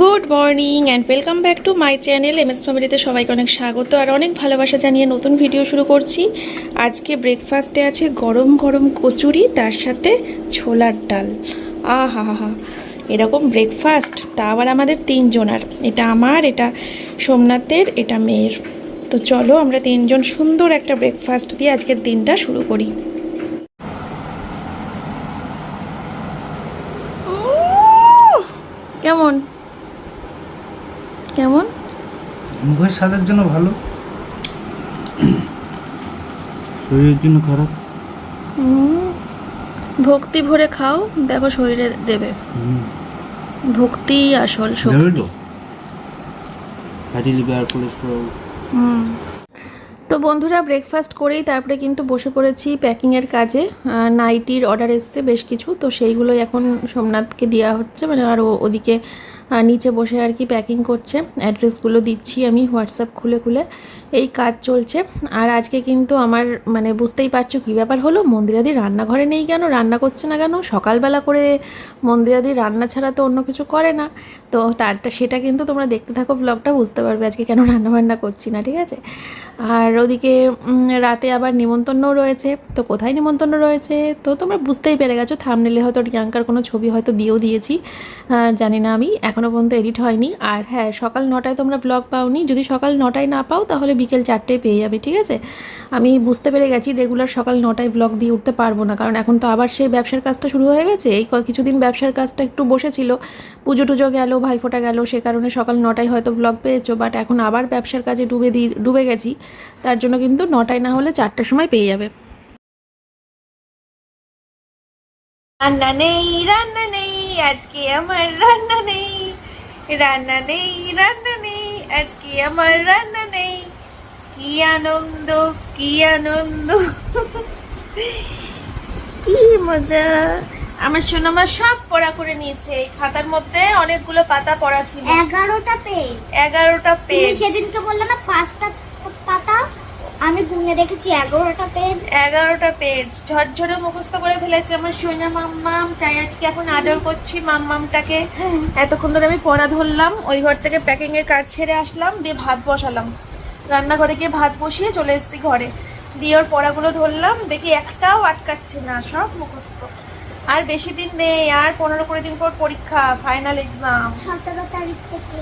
Good morning and welcome back to my channel M S ফ্যামিলিতে সবাইকে অনেক স্বাগত আর অনেক ভালোবাসা জানিয়ে নতুন ভিডিও শুরু করছি। আজকে ব্রেকফাস্টে আছে গরম গরম কচুরি, তার সাথে ছোলার ডাল। আ হা হা হা এরকম ব্রেকফাস্ট তা আবার আমাদের তিনজনার। এটা আমার, এটা সোমনাথের, এটা মেয়ের। তো চলো আমরা তিনজন সুন্দর একটা ব্রেকফাস্ট দিয়ে আজকের দিনটা শুরু করি। মুখের স্বাদের জন্য ভালো। শরীরের জন্য খারাপ। ভক্তি ভরে খাও দেখো শরীরে দেবে। ভক্তি আসল শক্তি। তো। ফ্যাটি লিভার কোলেস্টেরল হুম। তো বন্ধুরা ব্রেকফাস্ট করেই তারপরে কিন্তু বসে পড়েছি প্যাকিংয়ের কাজে। নাইটির অর্ডার এসছে বেশ কিছু তো সেইগুলোই এখন সোমনাথকে দেওয়া হচ্ছে। মানে আর ওদিকে নিচে বসে আর কি প্যাকিং করছে। অ্যাড্রেসগুলো দিচ্ছি আমি হোয়াটসঅ্যাপ খুলে খুলে। এই কাজ চলছে। আর আজকে কিন্তু আমার মানে বুঝতেই পারছ কী ব্যাপার হলো? মন্দিরাদি রান্নাঘরে নেই কেন? রান্না করছে না কেন? সকালবেলা করে মন্দিরাদি রান্না ছাড়া তো অন্য কিছু করে না। তো তারটা, সেটা কিন্তু তোমরা দেখতে থাকো ব্লগটা বুঝতে পারবে আজকে কেন রান্না বান্না করছি না, ঠিক আছে? আর ওদিকে রাতে আবার নিমন্ত্রণও রয়েছে। তো কোথায় নিমন্ত্রণ রয়েছে? তো তোমরা বুঝতেই পেরে গেছো। থামনেলে হয়তো রিয়াঙ্কার কোনো ছবি হয়তো দিয়েও দিয়েছি। জানি না আমি। এখনও পর্যন্ত এডিট হয়নি। আর হ্যাঁ সকাল নটায় তোমরা ব্লগ পাওনি। যদি সকাল নটায় না পাও, তাহলে বিকেল চারটেয় পেয়ে যাবে, ঠিক আছে? আমি বুঝতে পেরে গেছি রেগুলার সকাল নটায় ব্লগ দিয়ে উঠতে পারব না, কারণ এখন তো আবার সেই ব্যবসার কাজটা শুরু হয়ে গেছে। এই কিছুদিন ব্যবসার কাজটা একটু বসেছিল, পুজো টুজো গেল, ভাইফোঁটা গেল, সে কারণে সকাল নটায় হয়তো ব্লগ পেয়েছ বাট এখন আবার ব্যবসার কাজে ডুবে দিয়ে ডুবে গেছি, তার জন্য কিন্তু নটায় না হলে চারটার সময় পেয়ে যাবে। রান্না নেই রান্না নেই, আজকে আমার রান্না নেই। রান্না নেই রান্না নেই, আজকে আমার রান্না নেই। কি আনন্দ কি আনন্দ। কি মজা। আমার সোনামা সব পড়া করে নিয়েছে। এই খাতার মধ্যে অনেকগুলো পাতা পড়া ছিল। এগারোটা পেজ এগারোটা পেজ সেদিনকে বললে না পাঁচটা পাতা। আমি গুনে দেখেছি এগারোটা পেজ এগারোটা পেজ ঝরঝরে মুখস্থ করে ফেলেছে আমার সোনা মাম্মাম। তাই আজকে এখন আদর করছি মাম্মামটাকে। এতক্ষণ ধরে আমি পড়া ধরলাম। ওই ঘর থেকে প্যাকিং এর কাজ ছেড়ে আসলাম দিয়ে ভাত বসালাম। রান্নাঘরে গিয়ে ভাত বসিয়ে চলে এসেছি ঘরে। দিয়ে ওর পড়াগুলো ধরলাম দেখি একটাও আটকাচ্ছে না সব মুখস্থ। আর বেশি দিন নেই আর পনেরো কুড়ি দিন পর পরীক্ষা ফাইনাল এক্সাম সতেরো তারিখ থেকে।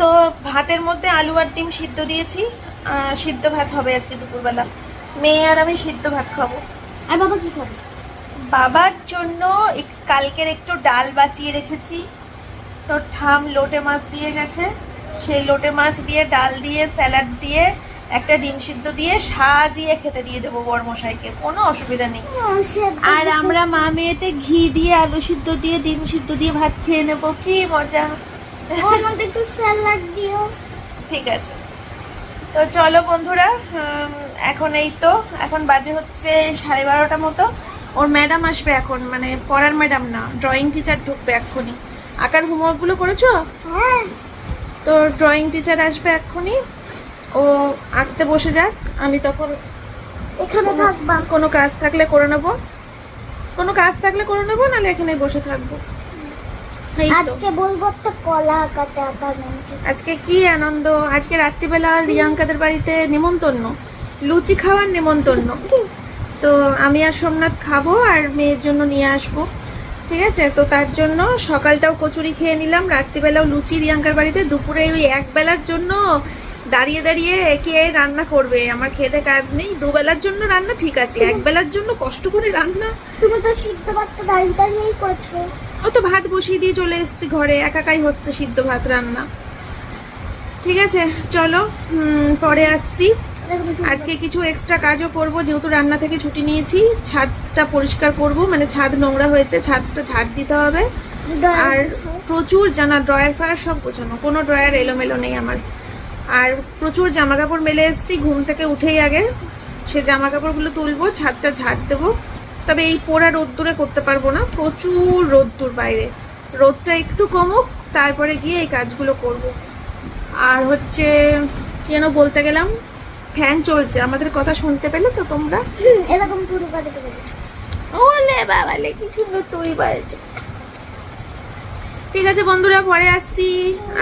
তো ভাতের মধ্যে আলু আর ডিম সিদ্ধ দিয়েছি সিদ্ধ ভাত হবে আজকে দুপুরবেলা। মেয়ে আর আমি সিদ্ধ ভাত খাব। আর বাবা কি খাবে? বাবার জন্য কালকের একটু ডাল বাঁচিয়ে রেখেছি। তো ঠাম লোটে মাছ দিয়ে গেছে। সেই লোটে মাছ দিয়ে ডাল দিয়ে স্যালাড দিয়ে একটা ডিম সিদ্ধ দিয়ে সাজিয়ে খেতে দিয়ে দেবো বরমশাইকে। কোনো অসুবিধা নেই। আর আমরা মা মেয়েতে ঘি দিয়ে আলু সিদ্ধ দিয়ে ডিম সিদ্ধ দিয়ে ভাত খেয়ে নেব। কি মজা। একটু স্যালাড দিও। ঠিক আছে। তো চলো বন্ধুরা এখন এই তো এখন বাজে হচ্ছে সাড়ে বারোটা মতো। ওর ম্যাডাম আসবে এখন মানে পড়ার ম্যাডাম না ড্রয়িং টিচার ঢুকবে এক্ষুনি। আঁকার হোমওয়ার্কগুলো করেছ? হ্যাঁ। তো ড্রয়িং টিচার আসবে এক্ষুনি। ও আঁকতে বসে যাক। আমি তখন এখানে থাকবা। কোনো কাজ থাকলে করে নেব। কোনো কাজ থাকলে করে নেব নাহলে এখানে বসে থাকব। আজকে বলব একটা কলা আঁকাতে আঁকার আজকে কি আনন্দ? আজকে রাত্রিবেলা রিয়াঙ্কাদের বাড়িতে নিমন্তন্ন লুচি খাওয়ার নিমন্তন্ন তো আমি আর সোমনাথ খাব আর মেয়ের জন্য নিয়ে আসব। ঠিক আছে তো তার জন্য সকালটাও কচুরি খেয়ে নিলাম রাত্রিবেলাও লুচি রিয়াঙ্কার বাড়িতে দুপুরে ওই এক বেলার জন্য দাঁড়িয়ে দাঁড়িয়ে কে রান্না করবে আমার খেতে কাজ নেই দুবেলার জন্য রান্না ঠিক আছে এক বেলার জন্য কষ্ট করে রান্না। তুমি তো সিদ্ধ ভাতটা দাঁড়িয়ে দাঁড়িয়েই করেছ। ও তো ভাত বসিয়ে দিয়ে চলে এসেছি ঘরে একাকাই হচ্ছে সিদ্ধ ভাত রান্না। ঠিক আছে চলো পরে আসছি। আজকে কিছু এক্সট্রা কাজও করব যেহেতু রান্না থেকে ছুটি নিয়েছি ছাদটা পরিষ্কার করব মানে ছাদ নোংরা হয়েছে ছাদটা ঝাড় দিতে হবে। আর প্রচুর জানা ড্রয়ার ফায়ার সব গোছানো কোনো ড্রয়ার এলোমেলো নেই আমার। আর প্রচুর জামা কাপড় মেলে এসেছি ঘুম থেকে উঠেই আগে সে জামা কাপড়গুলো তুলবো ছাদটা ঝাড় দেবো। তবে এই পোড়া রোদ্দুরে করতে পারব না প্রচুর রোদ্দুর বাইরে। রোদটা একটু কমুক তারপরে গিয়ে এই কাজগুলো করব। আর হচ্ছে কেন বলতে গেলাম ফ্যান চলছে আমাদের কথা শুনতে পেলে তো তোমরা? এরকম পুরো পারবে ওলে বাবালে কি সুন্দর তুই বাড়িতে ঠিক আছে বন্ধুরা পরে আসছি।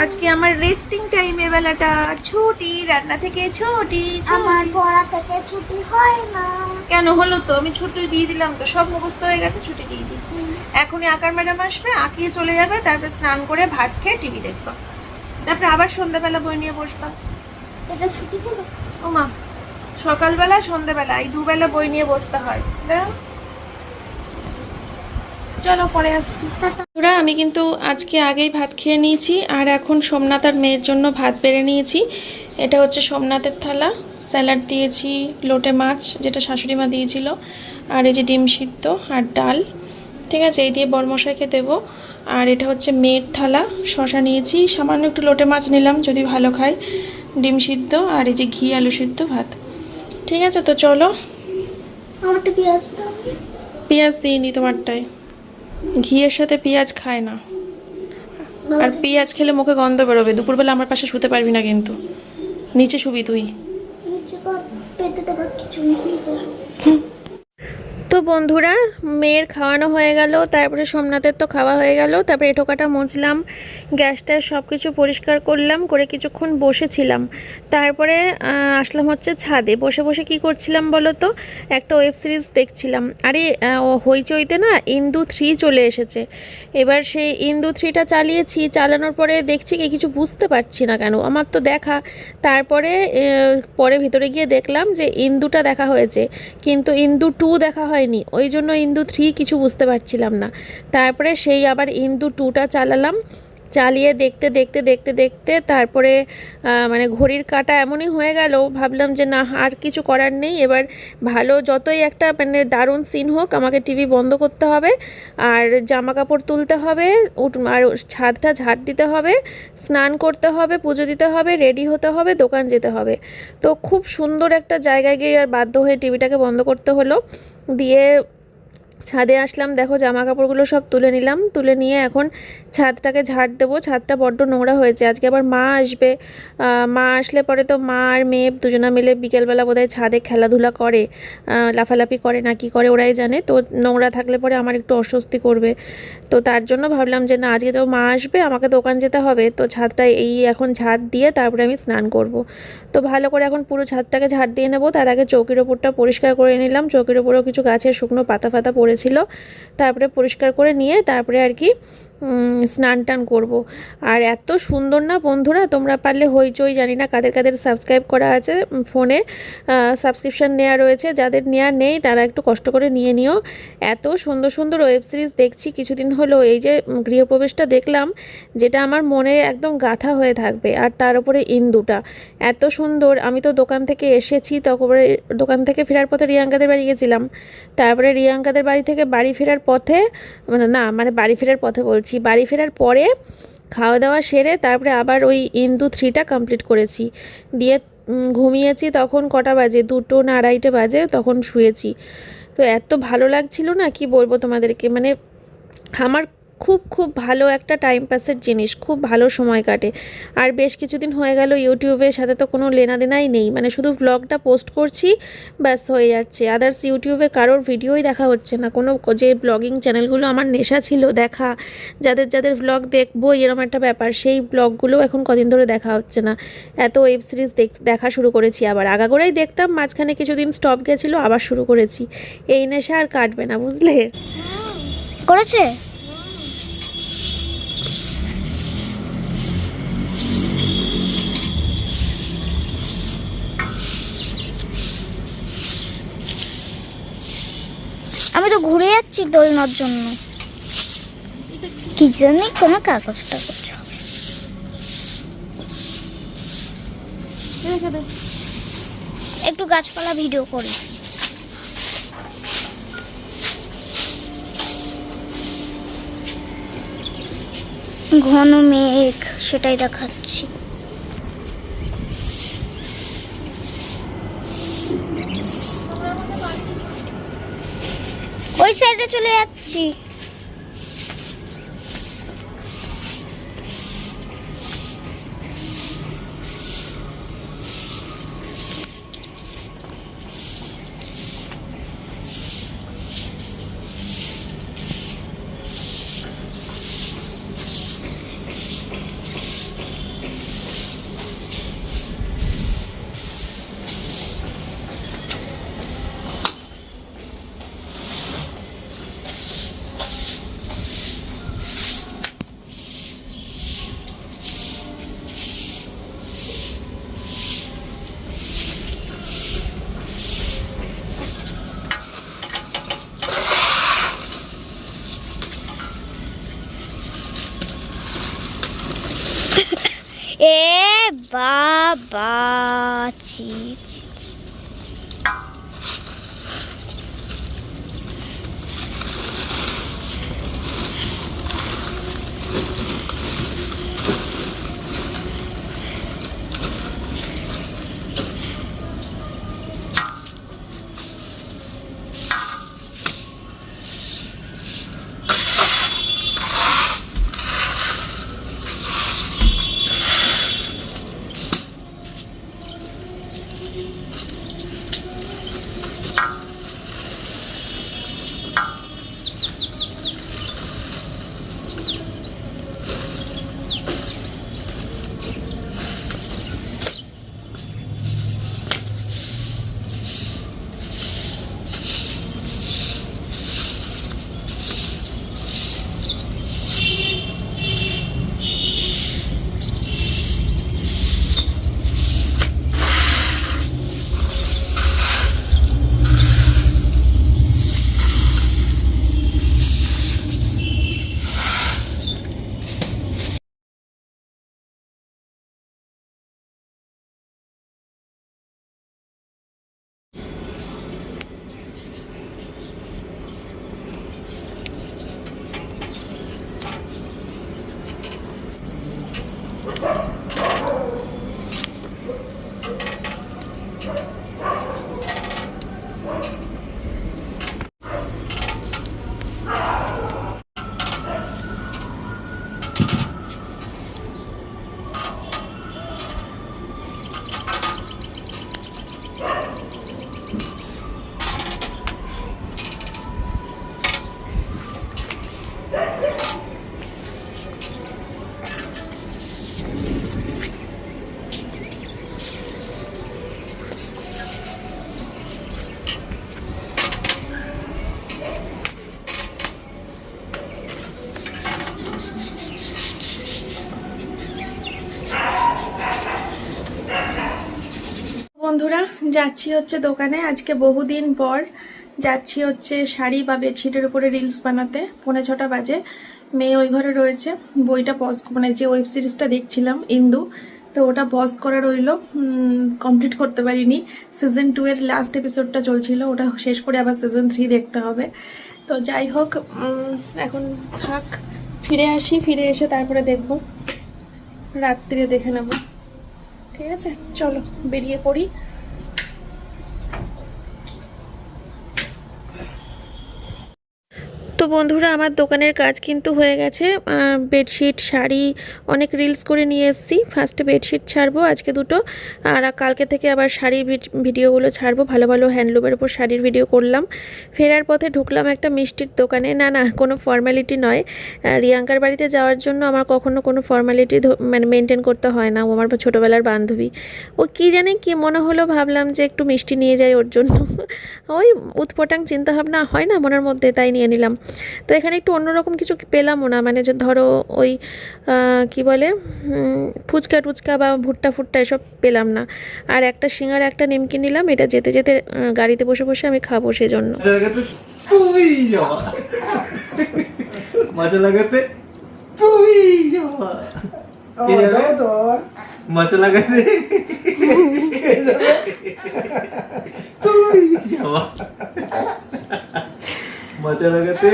আজকে আমার রেস্টিং টাইম বেলাটা। ছুটি রান্না থেকে ছুটি আমার পড়া থেকে ছুটি হয় না। কেন হলো তো? আমি ছুটি দিয়ে দিলাম তো। সব মুখস্থ হয়ে গেছে ছুটি দিয়ে দিয়েছি। এখনই আকার ম্যাডাম আসবে আঁকিয়ে চলে যাবে তারপর স্নান করে ভাত খেয়ে টিভি দেখবা। তারপরে আবার সন্ধ্যাবেলা বই নিয়ে বসবা। এটা ছুটি হলো? ও মা সকালবেলা সন্ধ্যাবেলা এই দুবেলা বই নিয়ে বসতে হয়। দাও। চলো পরে আসছি। ওরা আমি কিন্তু আজকে আগেই ভাত খেয়ে নিয়েছি আর এখন সোমনাথ আর মেয়ের জন্য ভাত বেড়ে নিয়েছি। এটা হচ্ছে সোমনাথের থালা। স্যালাড দিয়েছি লোটে মাছ যেটা শাশুড়ি মা দিয়েছিল আর এই যে ডিম সিদ্ধ আর ডাল। ঠিক আছে এই দিয়ে বরমশাইকে দেবো। আর এটা হচ্ছে মেয়ের থালা। শশা নিয়েছি সামান্য একটু লোটে মাছ নিলাম যদি ভালো খাই ডিম সিদ্ধ আর এই যে ঘি আলু সিদ্ধ ভাত। ঠিক আছে তো চলো। আমারটা পেঁয়াজ দাও। পেঁয়াজ দিইনি তোমারটায়। ঘিয়ের সাথে পেঁয়াজ খায় না। আর পেঁয়াজ খেলে মুখে গন্ধ বেরোবে। দুপুরবেলা আমার পাশে শুতে পারবি না কিন্তু। নিচে শুবি তুই। নিচে পেতে দেবা কিছু তো বন্ধুরা, মেয়ের খাওয়ানো হয়ে গেল, তারপরে সোমনাথের তো খাওয়া হয়ে গেল, তারপরে এটোকাটা মুছলাম, গ্যাসটা সব কিছু পরিষ্কার করলাম, করে কিছুক্ষণ বসেছিলাম। তারপরে আসলাম হচ্ছে ছাদে, বসে বসে কি করছিলাম বলো তো? একটা ওয়েব সিরিজ দেখছিলাম। আরে হইচইতে না ইন্দু থ্রি চলে এসেছে। এবার সেই ইন্দু থ্রিটা চালিয়েছি, চালানোর পরে দেখছি কি কিছু বুঝতে পারছি না কেন। আমার তো দেখা। তারপরে পরে ভিতরে গিয়ে দেখলাম যে ইন্দুটা দেখা হয়েছে। কিন্তু ইন্দু টু দেখা হয়নি। ওই জন্য ইন্দু থ্রি কিছু বুঝতে পারছিলাম না। তারপরে সেই আবার ইন্দু টুটা চালালাম। চালিয়ে দেখতে দেখতে দেখতে দেখতে তারপরে মানে ঘড়ির কাটা এমনই হয়ে গেল। ভাবলাম যে না, আর কিছু করার নেই। এবার ভালো যতই একটা মানে দারুণ সিন হোক, আমাকে টিভি বন্ধ করতে হবে। আর জামা কাপড় তুলতে হবে আর ছাদটা ঝাড় দিতে হবে, স্নান করতে হবে, পুজো দিতে হবে রেডি হতে হবে, দোকান যেতে হবে। তো খুব সুন্দর একটা জায়গায় গিয়ে আর বাধ্য হয়ে টিভিটাকে বন্ধ করতে হলো। দিয়ে ছাদে আসলাম, দেখো জামা কাপড়গুলো সব তুলে নিলাম। তুলে নিয়ে এখন ছাদটাকে ঝাড় দেবো। ছাদটা বড্ড নোংরা হয়েছে। আজকে আবার মা আসবে। মা আসলে পরে তো মা আর মেয়ে দুজনা মিলে বিকেলবেলা বোধহয় ছাদে খেলাধুলা করে লাফালাফি করে না কি করে ওরাই জানে। তো নোংরা থাকলে পরে আমার একটু অস্বস্তি করবে। তো তার জন্য ভাবলাম যে না, আজকে তো মা আসবে, আমাকে দোকান যেতে হবে। তো ছাদটা এই এখন ঝাড় দিয়ে তারপরে আমি স্নান করব। তো ভালো করে এখন পুরো ছাদটাকে ঝাড় দিয়ে নেব। তার আগে চৌকির ওপরটা পরিষ্কার করে নিলাম। চৌকির ওপরেও কিছু গাছের শুকনো পাতা ফাতা পড়েছিল তারপরে পরিষ্কার করে নিয়ে তারপরে আর কি স্নান টান করব। আর এত সুন্দর না বন্ধুরা, তোমরা পারলে হইচই, জানি না কাদের কাদের সাবস্ক্রাইব করা আছে ফোনে সাবস্ক্রিপশান নেওয়া রয়েছে। যাদের নেওয়া নেই, তারা একটু কষ্ট করে নিয়ে নিও। এত সুন্দর সুন্দর ওয়েব সিরিজ দেখছি, কিছুদিন হলো এই যে গৃহপ্রবেশটা দেখলাম, যেটা আমার মনে একদম গাথা হয়ে থাকবে, আর তার উপরে ইন্দুটা এত সুন্দর, আমি তো দোকান থেকে এসেছি তারপরে দোকান থেকে ফেরার পথে রিয়াঙ্কাদের বাড়ি গেছিলাম। তারপরে রিয়াঙ্কাদের বাড়ি থেকে বাড়ি ফেরার পথে মানে না মানে বাড়ি ফেরার পথে বলছি, বাড়ি ফেরার পরে খাওয়া দাওয়া সেরে তারপরে আবার ওই ইন্দু থ্রিটা কমপ্লিট করেছি। দিয়ে ঘুমিয়েছি তখন কটা বাজে? দুটো না আড়াইটে বাজে, তখন শুয়েছি। তো এত ভালো লাগছিল না, কি বলব তোমাদেরকে? মানে আমার খুব খুব ভালো একটা টাইম পাসের জিনিস, খুব ভালো সময় কাটে। আর বেশ কিছুদিন হয়ে গেল ইউটিউবের সাথে তো কোনো লেনাদেনাই নেই মানে শুধু ব্লগটা পোস্ট করছি, ব্যাস হয়ে যাচ্ছে। আদার্স ইউটিউবে কারোর ভিডিওই দেখা হচ্ছে না। কোনো যে ব্লগিং চ্যানেলগুলো আমার নেশা ছিল দেখা, যাদের যাদের ব্লগ দেখব এরকম একটা ব্যাপার, সেই ব্লগগুলো এখন কদিন ধরে দেখা হচ্ছে না। এত ওয়েব সিরিজ দেখ শুরু করেছি আবার। আগাগোড়াই দেখতাম, মাঝখানে কিছুদিন স্টপ গেছিল, আবার শুরু করেছি। এই নেশা আর কাটবে না, বুঝলে? করেছে? যাচ্ছি দোলনার জন্য। কি জানি কোনো কাগজটা করছে হবে। একটু গাছপালা ভিডিও করি। ঘন মেঘ সেটাই দেখাচ্ছি। ওই সাইডে চলে যাচ্ছি। বন্ধুরা, যাচ্ছি হচ্ছে দোকানে। আজকে বহুদিন পর যাচ্ছি হচ্ছে শাড়ি বা বেডশিটের উপরে রিলস বানাতে। পৌনে ছটা বাজে। মেয়ে ওই ঘরে রয়েছে। বইটা পজ মানে যে ওয়েব সিরিজটা দেখছিলাম, ইন্দু, তো ওটা পজ করা রইল। কমপ্লিট করতে পারিনি। সিজন টু এর লাস্ট এপিসোডটা চলছিল। ওটা শেষ করে আবার সিজন থ্রি দেখতে হবে। তো যাই হোক এখন থাক। ফিরে আসি, ফিরে এসে তারপরে দেখব। রাত্রিরে দেখে নেব। ঠিক আছে? চলো, বেরিয়ে পড়ি। তো বন্ধুরা, আমার দোকানের কাজ কিন্তু হয়ে গেছে। বেডশিট শাড়ি অনেক রিলস করে নিয়ে এসেছি। ফার্স্টে বেডশিট ছাড়বো, আজকে দুটো। আর কালকে থেকে আবার শাড়ির ভিডিওগুলো ছাড়বো। ভালো ভালো হ্যান্ডলুমের উপর শাড়ির ভিডিও করলাম। ফেরার পথে ঢুকলাম একটা মিষ্টির দোকানে। না না, কোনো ফর্মালিটি নয়। রিয়াঙ্কার বাড়িতে যাওয়ার জন্য আমার কখনো কোনো ফর্মালিটি মানে মেনটেন করতে হয় না। ও আমার ছোটোবেলার বান্ধবী। ও কি জানি কি মনে হলো ভাবলাম যে একটু মিষ্টি নিয়ে যাই ওর জন্য। ওই উৎপটাং চিন্তাভাবনা হয় না মনের মধ্যে, তাই নিয়ে নিলাম। তো এখানে একটু অন্যরকম কিছু পেলামও না মানে যে ধরো ওই কি বলে ফুচকা টুচকা বা ভুট্টা ফুট্টা এসব পেলাম না। আর একটা সিঙ্গার একটা নিমকি নিলাম এটা যেতে যেতে গাড়িতে বসে বসে আমি খাব সেজন্য। মজা লাগাতে? তুই মজা লাগাতে? মজা লাগাতে।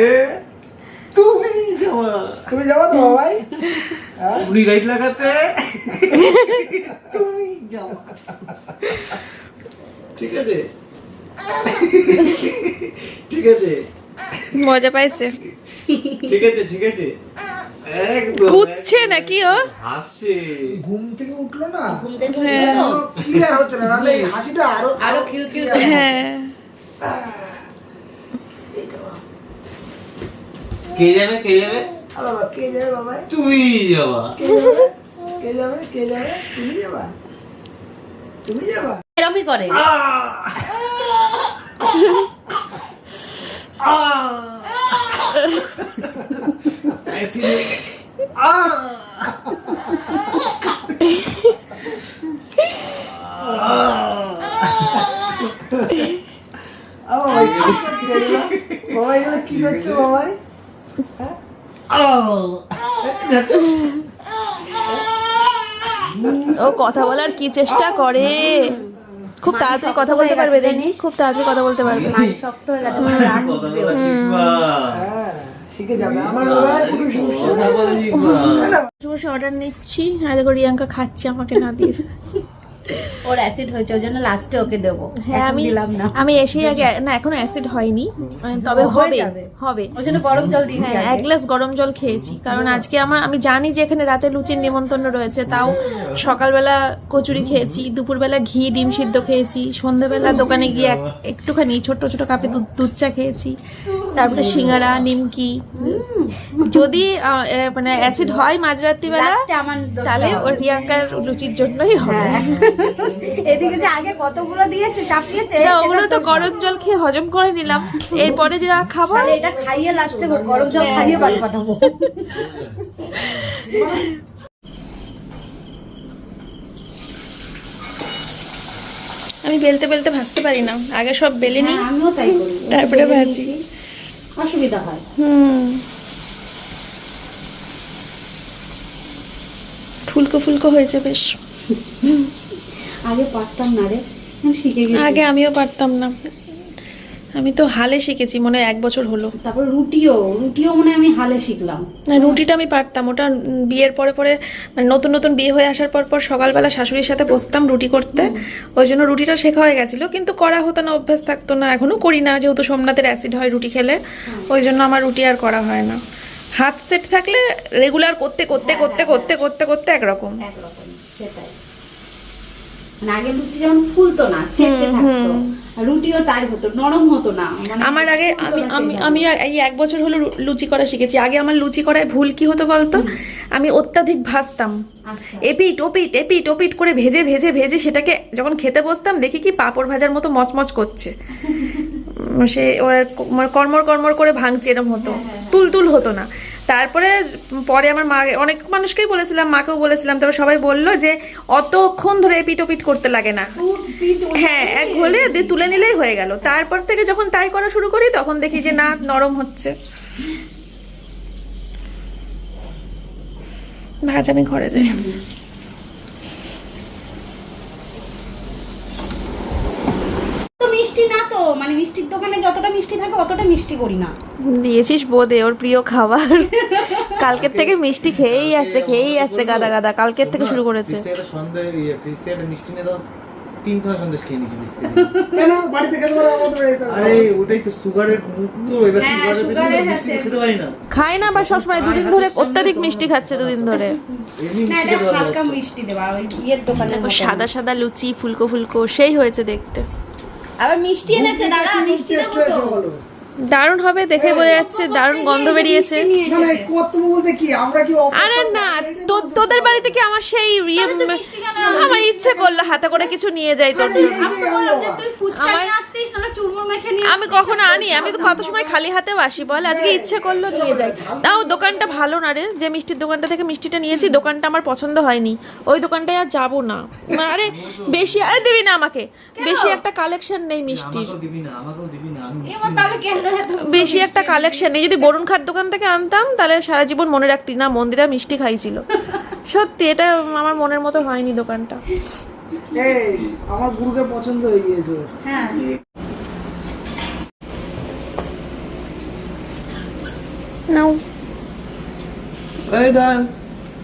তুমি যাওয়া। তুমি তো বাবাই? হ্যাঁ? উনি রাইট লাগাতে। তুমি যাওয়া ঠিক আছে? ঠিক আছে? মজা পাইছে। ঠিক আছে ঠিক আছে। কুদছে নাকি ও? হাসছে। ঘুম থেকে উঠল না? ঘুম থেকে হ্যাঁ। উঠল ক্লিয়ার হচ্ছে না এই হাসিটা আরও আরও খিলখিল। হ্যাঁ। কে যাবে কে যাবে? কে যাবে বাবা? তুমি যাবা। কে যাবে? কে যাবে তুমি যাবা? তুমি যাবা? এরমই করে। বাবা এগুলো কি করছ বাবাই ও কথা বলার কি চেষ্টা করে? খুব তাড়াতাড়ি কথা বলতে পারবে খুব তাড়াতাড়ি কথা বলতে পারবে। শক্ত হয়ে গেছে মানে শিখবা। হ্যাঁ অর্ডার নিচ্ছি আর দেখো রিয়াঙ্কা খাচ্ছে আমাকে না দিয়ে। ওর অ্যাসিড হয়েছে ওই জন্য লাস্টে ওকে দেবো। হ্যাঁ আমি দিলাম না। আমি এসেই আগে না এখনও অ্যাসিড হয়নি। তবে হবে হবে। ওই জন্য গরম জল দিয়েছি হ্যাঁ এক গ্লাস গরম জল খেয়েছি। কারণ আজকে আমার আমি জানি যে এখানে রাতে লুচির নিমন্ত্রণ রয়েছে তাও সকালবেলা কচুরি খেয়েছি দুপুরবেলা ঘি ডিম সিদ্ধ খেয়েছি সন্ধ্যেবেলা দোকানে গিয়ে এক- একটুখানি ছোট ছোট কাপে দুধ দুধ চা খেয়েছি। তারপরে সিঙ্গারা নিমকি। যদি মানে অ্যাসিড হয় মাঝরাত্রিবেলা তাহলে ওর রিয়াঙ্কার লুচির জন্যই হবে। হ্যাঁ। এদিকে যে আগে কতগুলো দিয়েছে চাপিয়েছে ওগুলো তো গরম জল খেয়ে হজম করে নিলাম। এরপরে যা খাব এটা খাইয়ে লাস্টে গরম জল খাইয়ে বাড়ি পাঠাবো। আমি বেলতে বেলতে ভাজতে পারি না। আগে সব বেলে নিই। হ্যাঁ, আমিও তাই করি। তারপরে ভাজি। অসুবিধা হয়। ফুলকো ফুলকো হয়েছে বেশ আগে পারতাম না রে শিখে গেছি। আগে আমিও পারতাম না। আমি তো হালে শিখেছি মনে হয় এক বছর হলো। তারপর রুটিও রুটিও মনে আমি হালে শিখলাম। না রুটিটা আমি পারতাম ওটা বিয়ের পরে পরে মানে নতুন নতুন বিয়ে হয়ে আসার পর পর সকালবেলা শাশুড়ির সাথে বসতাম রুটি করতে। ওই জন্য রুটিটা শেখা হয়ে গেছিল কিন্তু করা হতো না অভ্যাস থাকতো না এখনও করি না যেহেতু সোমনাথের অ্যাসিড হয় রুটি খেলে। ওই জন্য আমার রুটি আর করা হয় না। হাত সেট থাকলে রেগুলার করতে করতে করতে করতে করতে করতে একরকম। একরকম সেটাই। মানে আগে লুচি যেমন ফুলতো না চেপে থাকতো রুটিও তাই হতো নরম হতো না। মানে আমার আগে আমি আমি। আমি এই এক বছর হলো লুচি করা শিখেছি। আগে আমার লুচি করায় ভুল কি হতো বলতো? আমি অত্যাধিক ভাজতাম। আচ্ছা। এপিট ওপিট এপিট ওপিট করে ভেজে ভেজে ভেজে সেটাকে যখন খেতে বসতাম দেখি কি পাঁপড় ভাজার মতো মচমচ করছে। সে ওর মানে কর্মর কর্মর করে ভাঙছে এরম হতো। তুল তুল হতো না। তারপরে পরে আমার মা অনেক মানুষকেই বলেছিলাম মাকেও বলেছিলাম তারপর সবাই বলল যে অতক্ষণ ধরে পিটোপিট করতে লাগে না। হ্যাঁ এক হলে দিয়ে তুলে নিলেই হয়ে গেল। তারপর থেকে যখন তাই করা শুরু করি তখন দেখি যে না নরম হচ্ছে। ভাজ আমি ঘরে যাই তো মিষ্টি না তো মানে মিষ্টির দোকানে যতটা মিষ্টি থাকে অতটা মিষ্টি করি না। দিয়েছিস বোধে ওর প্রিয় খাবার। কালকের থেকে মিষ্টি খেয়েই যাচ্ছে খেয়েই যাচ্ছে গাদা গাদা। কালকের থেকে শুরু করেছে। ইয়ে ফ্রিজ থেকে একটা মিষ্টি নিয়ে দাও তিন খানা সন্দেশ খেয়ে নিয়েছি ফ্রিজ কেন? বাড়িতে খেতে পারো আরে ওটাই তো সুগারের মুক্ত এবার হ্যাঁ, সুগারের সুগারের মিষ্টি খেতে পারি না। খায় না বা সবসময় দুদিন ধরে অত্যাধিক মিষ্টি খাচ্ছে দুদিন ধরে। এমনি না মিষ্টি এটা খেতে হালকা মিষ্টি দেবা ওই ইয়ের দোকানে সাদা সাদা লুচি ফুলকো ফুলকো সেই হয়েছে দেখতে। আবার মিষ্টি এনেছে দাদা মিষ্টি দেবো দারুণ হবে দেখে বোঝা যাচ্ছে দারুণ গন্ধ বেরিয়েছে। আরে না তো তোদের বাড়িতে কি আমার সেই ইয়ে? আমার ইচ্ছে করল হাতে করে কিছু নিয়ে যাই তোর আমি কখনো আনি আমি তো কত সময় খালি হাতেও আসি বল আজকে ইচ্ছে করল নিয়ে যাই। তাও দোকানটা ভালো না রে যে মিষ্টির দোকানটা থেকে মিষ্টিটা নিয়েছি দোকানটা আমার পছন্দ হয়নি। ওই দোকানটায় আর যাব না। আরে বেশি আরে দিবি না আমাকে। বেশি একটা কালেকশন নেই মিষ্টির। দিবি না দিবি না বেশি একটা কালেকশন নেই। যদি বরুণ খাট দোকান থেকে আনতাম তাহলে সারা জীবন মনে রাখতি না মন্দিরা মিষ্টি খাইছিল। সত্যি এটা আমার মনের মতো হয়নি দোকানটা। এই আমার গুরুকে পছন্দ হয়ে গিয়েছে। হ্যাঁ। নাও। এই দাঁড়ান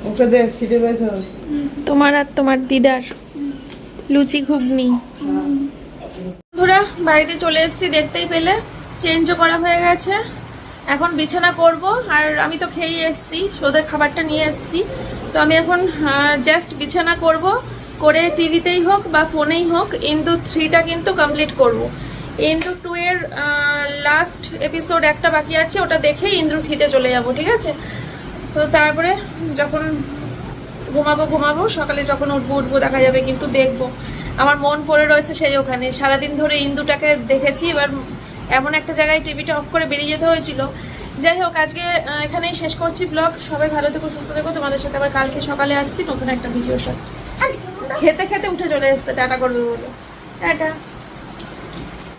ওকে দেখ খিদে পেয়েছে। তোমার আর তোমার দিদার লুচি ঘুগনি। বন্ধুরা বাড়িতে চলে এসেছি দেখতেই পেলে। চেঞ্জও করা হয়ে গেছে। এখন বিছানা করব আর আমি তো খেয়েই এসেছি ওদের খাবারটা নিয়ে এসেছি। তো আমি এখন জাস্ট বিছানা করব, করে টিভিতেই হোক বা ফোনেই হোক ইন্দু থ্রিটা কিন্তু কমপ্লিট করব। ইন্দু টু এর লাস্ট এপিসোড একটা বাকি আছে, ওটা দেখে ইন্দ্রু থ্রিতে চলে যাব, ঠিক আছে? তো তারপরে যখন ঘুমাবো ঘুমাবো, সকালে যখন উঠবো উঠবো, দেখা যাবে, কিন্তু দেখব। আমার মন পড়ে রয়েছে সেই ওখানে। সারাদিন ধরে ইন্দুটাকে দেখেছি, এবার এমন একটা জায়গায় টিভিটা অফ করে বেরিয়ে যেতে হয়েছিল। যাই হোক, আজকে এখানেই শেষ করছি ব্লগ সবাই ভালো থেকো, সুস্থ থেকো। তোমাদের সাথে আবার কালকে সকালে আসছি নতুন একটা ভিডিওর সাথে। খেতে খেতে উঠে চলে এসছে, টাটা করবে বলে। টাটা।